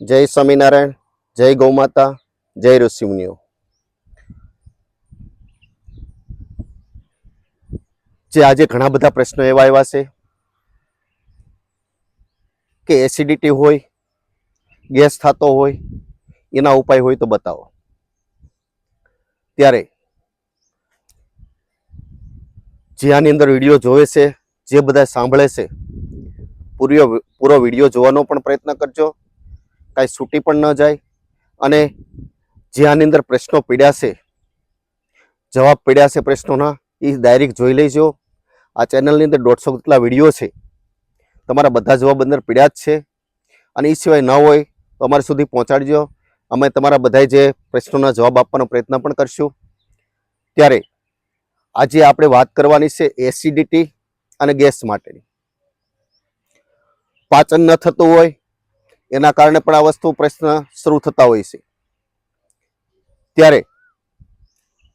જય સ્વામિનારાયણ, જય ગૌમાતા, જય ઋષિમુનિઓ. જે આજે ઘણા બધા પ્રશ્નો એવા આવ્યા છે કે એસિડિટી હોય, ગેસ થતો હોય, એના ઉપાય હોય તો બતાવો. ત્યારે જે આની અંદર વીડિયો જોવે છે, જે બધા સાંભળે છે પૂરો પૂરો વીડિયો જોવાનો પણ પ્રયત્ન કરજો. કાંઈ છૂટી પણ ન જાય અને જે આની અંદર પ્રશ્નો પીડ્યા છે, જવાબ પીડ્યા છે પ્રશ્નોના, એ ડાયરેક્ટ જોઈ લેજો. આ ચેનલની અંદર દોઢસો જેટલા વીડિયો છે. તમારા બધા જવાબ અંદર પીડ્યા જ છે. અને એ સિવાય ન હોય તો અમારા સુધી પહોંચાડજો. અમે તમારા બધા જે પ્રશ્નોના જવાબ આપવાનો પ્રયત્ન પણ કરશું. ત્યારે આજે આપણે વાત કરવાની છે એસિડિટી અને ગેસ માટેની. પાચન ન થતું હોય એના કારણે પણ આ વસ્તુ પ્રશ્ન શરૂ થતા હોય છે. ત્યારે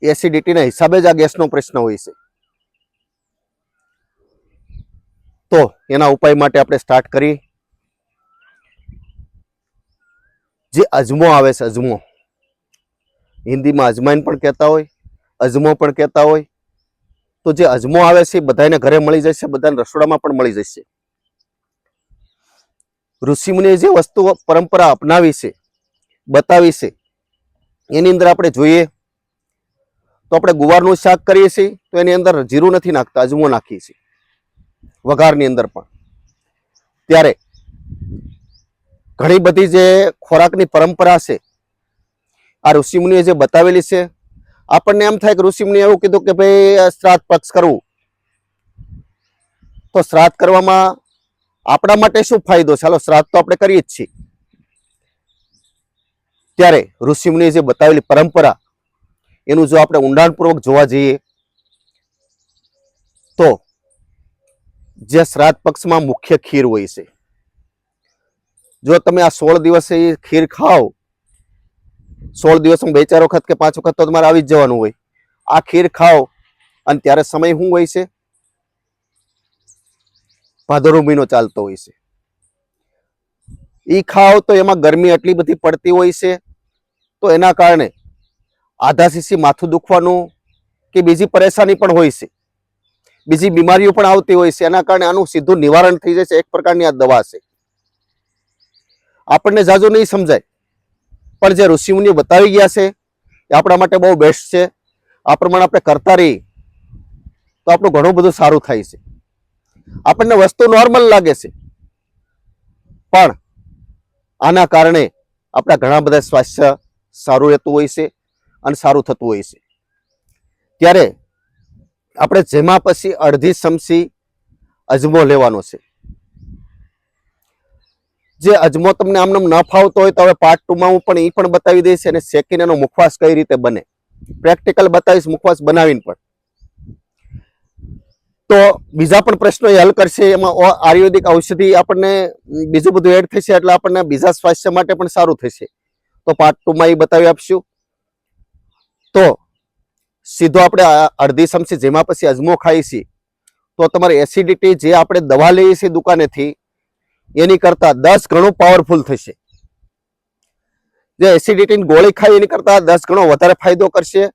એસિડિટીના હિસાબે જ આ ગેસનો પ્રશ્ન હોય છે. તો એના ઉપાય માટે આપણે સ્ટાર્ટ કરી. જે અજમો આવે છે, અજમો. હિન્દીમાં અજમાઈન પણ કહેતા હોય, અજમો પણ કહેતા હોય. તો જે અજમો આવે છે એ બધાને ઘરે મળી જશે, બધાને રસોડામાં પણ મળી જશે. ઋષિમુનિએ જે વસ્તુ પરંપરા અપનાવી છે, બતાવી છે, એની અંદર આપણે જોઈએ, તો આપણે ગુવારનું શાક કરીએ છીએ, તો એની અંદર જીરું નથી નાખતા, અજમો નાખીએ છીએ, વઘારની અંદર પણ. ત્યારે ઘણી બધી જે ખોરાકની પરંપરા છે, આ ઋષિમુનિએ જે બતાવેલી છે, આપણને એમ થાય કે ઋષિમુનિએ એવું કીધું કે ભાઈ શ્રાદ્ધ પક્ષ કરવું. તો શ્રાદ્ધ કરવામાં આપણા માટે શું ફાયદો? ચાલો, શ્રાદ્ધ તો આપણે કરીએ જ છીએ. ત્યારે ઋષિમુનિએ જે બતાવેલી પરંપરા, એનું જો આપણે ઊંડાણપૂર્વક જોવા જઈએ, તો જે શ્રાદ્ધ પક્ષમાં મુખ્ય ખીર હોય છે. જો તમે આ સોળ દિવસે ખીર ખાઓ, સોળ દિવસમાં બે ચાર વખત કે પાંચ વખત તો તમારે આવી જ જવાનું હોય. આ ખીર ખાઓ, અને ત્યારે સમય શું હોય છે? ભાદરવો મહિનો ચાલતો હોય છે. એ ખાઓ તો એમાં ગરમી એટલી બધી પડતી હોય છે, તો એના કારણે આધા સીસી માથું દુખવાનું કે બીજી પરેશાની પણ હોય છે. બીજી બીમારીઓ પણ આવતી હોય છે, એના કારણે આનું સીધું નિવારણ થઈ જાય છે, એક પ્રકારની આ દવા છે. આપણને જાજો નહીં સમજાય, પણ જે ઋષિમુનિઓ બતાવી ગયા છે, એ આપણા માટે બહુ બેસ્ટ છે. આ પ્રમાણે આપણે કરતા રહીએ, તો આપણું ઘણું બધું સારું થાય છે. આપણને વસ્તુ નોર્મલ લાગે છે. પણ આના કારણે આપણા ઘણા બધા સ્વાસ્થ્ય સારું રહેતું હોય છે અને સારું થતું હોય છે. ત્યારે આપણે જેમાં પછી અડધી ચમચી અજમો લેવાનો છે. જે અજમો તમને આમનામ ન ફાવતો હોય તો હવે પાર્ટ ટુમાં હું પણ એ પણ બતાવી દઈશ અને શેકીને એનો મુખવાસ કઈ રીતે બને. પ્રેક્ટિકલ બતાવીશ, મુખવાસ બનાવીને પણ. તો બીજા પણ પ્રશ્નો એ હલ કરશે. એમાં આયુર્વેદિક ઔષધિ આપણને બીજું બધું એડ થશે એટલે આપણને બીજા સ્વાસ્થ્ય માટે પણ સારું થશે. તો પાર્ટ ટુમાં એ બતાવી આપશું. તો સીધો આપણે અડધી ચમચી જેમાં પછી અજમો ખાઈએ છીએ. તો તમારે એસિડિટી જે આપણે દવા લઈએ છીએ દુકાનેથી, એની કરતાં દસ ગણું પાવરફુલ થશે. જે એસિડિટીની ગોળી ખાઈ એની કરતાં દસ ગણો વધારે ફાયદો કરશે.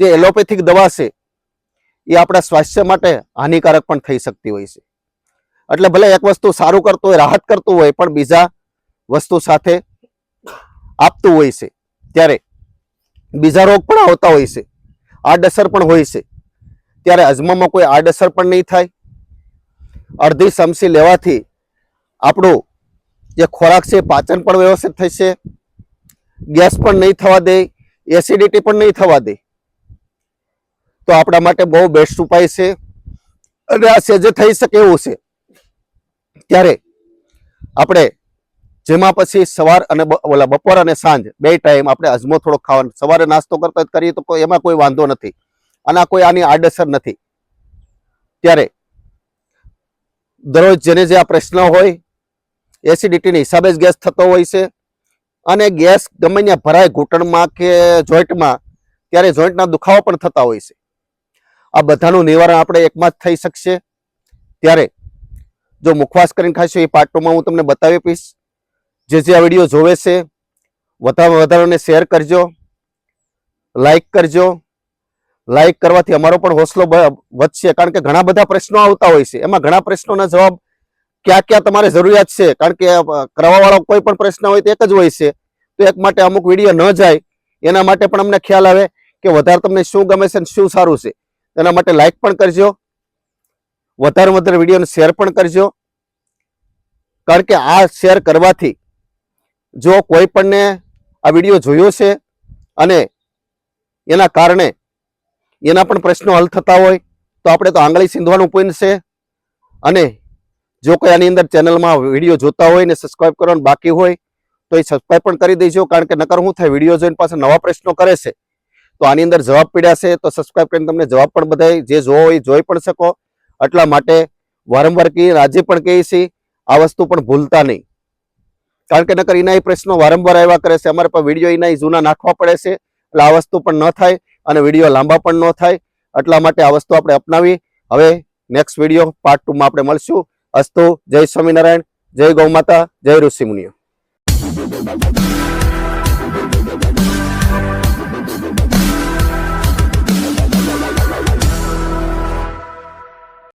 જે એલોપેથિક દવા છે એ આપણા સ્વાસ્થ્ય માટે હાનિકારક પણ થઈ શકતી હોય છે. એટલે ભલે એક વસ્તુ સારું કરતું હોય, રાહત કરતું હોય, પણ બીજા વસ્તુ સાથે આપતું હોય છે, ત્યારે બીજા રોગ પણ આવતા હોય છે, આડઅસર પણ હોય છે. ત્યારે અજમામાં કોઈ આડઅસર પણ નહીં થાય. અડધી ચમચી લેવાથી આપણું જે ખોરાક છે પાચન પણ વ્યવસ્થિત થશે, ગેસ પણ નહીં થવા દે, એસિડિટી પણ નહીં થવા દે. તો આપણા માટે બહુ બેસ્ટ ઉપાય છે. અને આ સેજે થઈ શકે એવું છે. ત્યારે આપણે જેમાં પછી સવાર અને ઓલા બપોર અને સાંજ બે ટાઈમ આપણે અજમો થોડો ખાવાનો. સવારે નાસ્તો કરતા કરીએ તો કોઈ, એમાં કોઈ વાંધો નથી. અને આ કોઈ આની આડઅસર નથી. ત્યારે દરરોજ જેને જે આ પ્રશ્ન હોય એસિડિટીની હિસાબે જ ગેસ થતો હોય છે. અને ગેસ ગમે ભરાય ઘૂંટણમાં કે જોઈન્ટમાં ત્યારે જોઈન્ટના દુખાવો પણ થતા હોય છે. આ બધાનું નિવારણ આપણે એકમાં જ થઈ શકશે. ત્યારે જો મુખવાસ કરીને ખાશો એ પાર્ટ હું તમને બતાવી આપીશ. જે જે આ વીડિયો જોવે છે વધારે વધારાને શેર કરજો લાઈક કરજો. લાઈક કરવાથી અમારો પણ હોસલો વધશે, કારણ કે ઘણા બધા પ્રશ્નો આવતા હોય છે. એમાં ઘણા પ્રશ્નોના જવાબ ક્યાં ક્યાં તમારે જરૂરિયાત છે? કારણ કે કરવાવાળો કોઈ પણ પ્રશ્ન હોય તો એક જ હોય છે. તો એક માટે અમુક વીડિયો ન જાય. એના માટે પણ અમને ખ્યાલ આવે કે વધારે તમને શું ગમે છે અને શું સારું છે. એના માટે લાઈક પણ કરજો. વધારે વધારે વિડીયોને શેર પણ કરજો. કારણ કે આ શેર કરવાથી જો કોઈ પણને આ વીડિયો જોયો છે અને એના કારણે એના પણ પ્રશ્નો હલ થતા હોય, તો આપણે તો આંગળી સીંધવાનું પોઈન્ટ છે. અને જો કોઈ આની અંદર ચેનલમાં વીડિયો જોતા હોય ને સબસ્ક્રાઈબ કરવાનું બાકી હોય, તો એ સબસ્ક્રાઈબ પણ કરી દેજો. કારણ કે નકર હું થાય વીડિયો જોઈને પાછા નવા પ્રશ્નો કરે છે. તો આની અંદર જવાબ પીડ્યા છે, તો સબસ્ક્રાઈબ કરીને તમને જવાબ પણ બધાય, જે જોવો હોય જોઈ પણ શકો. એટલા માટે વારંવાર અને આજે પણ કહીએ છીએ, આ વસ્તુ પણ ભૂલતા નહીં. કારણ કે નકર એના પ્રશ્નો વારંવાર આવ્યા કરે છે. અમારે પણ વીડિયો એના જૂના નાખવા પડે છે. એટલે આ વસ્તુ પણ ન થાય અને વીડિયો લાંબા પણ ન થાય. એટલા માટે આ વસ્તુ આપણે અપનાવી. હવે નેક્સ્ટ વીડિયો પાર્ટ ટુમાં આપણે મળશું. અસ્તુ, જય સ્વામિનારાયણ, જય ગૌ માતા જય ઋષિ મુનિઓ